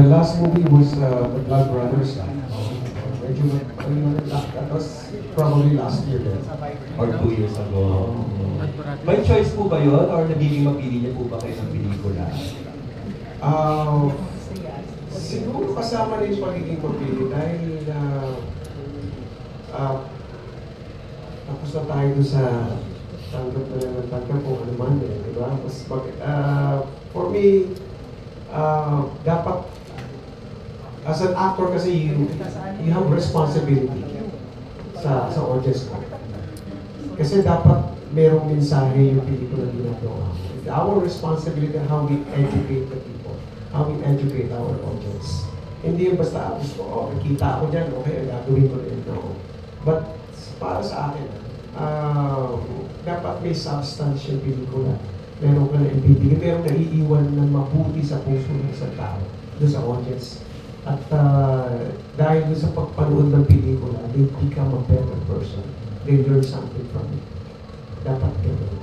the last movie was uh, The Blood Brothers. Uh, medyo, that was probably last year then. Or two years ago. May choice po ba yun? Or nagiging mapili niyo po ba kayo ng pelikula? Uh, siguro kasama rin yung pagiging mapili dahil uh, uh, tapos na tayo doon sa tanggap na lang ng tanggap kung ano man eh, di ba? Mas mag, uh, for me, uh, dapat as an actor kasi you, you have responsibility sa sa audience mo. Kasi dapat merong mensahe yung pelikula na ginagawa. It's our responsibility how we educate the people, how we educate our audience. Hindi yung basta gusto ko, oh, nakita ako dyan, okay, gagawin ko rin. No. But para sa akin, ah, dapat may substance yung pelikula. Meron ka na ibibigay, meron na iiwan ng mabuti sa puso ng isang tao, doon sa audience. At ah, dahil sa pagpanood ng pelikula, they become a better person. They learn something from it. Dapat ganun.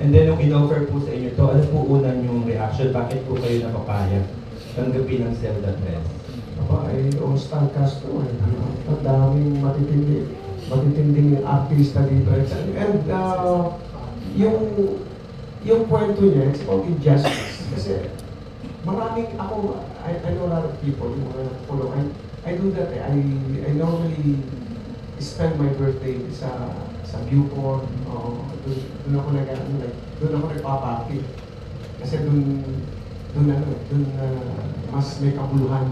And then, nung in-offer po sa inyo to, ano po una yung reaction? Bakit po kayo napapayag? Tanggapin ng Zelda Press. Aba, ay all-star cast to eh. Ang daming matitindi, matitinding artista dito. And uh, yung yung kwento niya, it's about injustice. Kasi maraming ako, I, I know a lot of people, yung mga follow, I, I do that eh. I, I normally spend my birthday sa sa Viewport, o doon, doon ako nag, ano, like, doon ako nagpa-party. Kasi doon, doon ano, doon uh, mas may kabuluhan.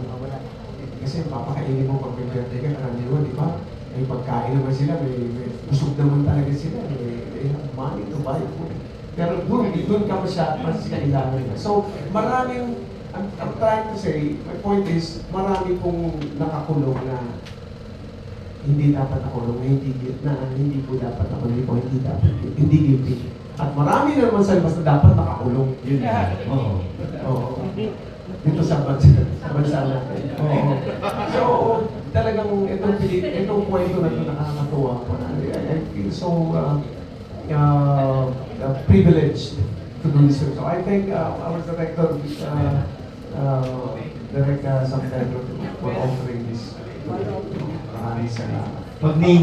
Kasi papakainin mo pag may birthday ka, karaniwan, di ba? May pagkain naman sila, may, may busog naman talaga sila, may, may have money to buy food. Pero doon, doon ka masya, mas kailangan na. So, maraming, I'm, I'm trying to say, my point is, marami pong nakakulong na hindi dapat nakulong, na hindi, na hindi po dapat nakulong, o hindi dapat, hindi guilty. At marami na naman sa na dapat nakakulong. Yun na. Oo. Oo. Dito sa bansa, sa bansa natin. Oo. So, talagang itong, itong kwento na ito nakakatuwa ko na. I, I feel so uh, privileged to do this. So I thank uh, our director, uh, uh, Direk uh, San Pedro, for offering this. Maraming salamat. Mag-name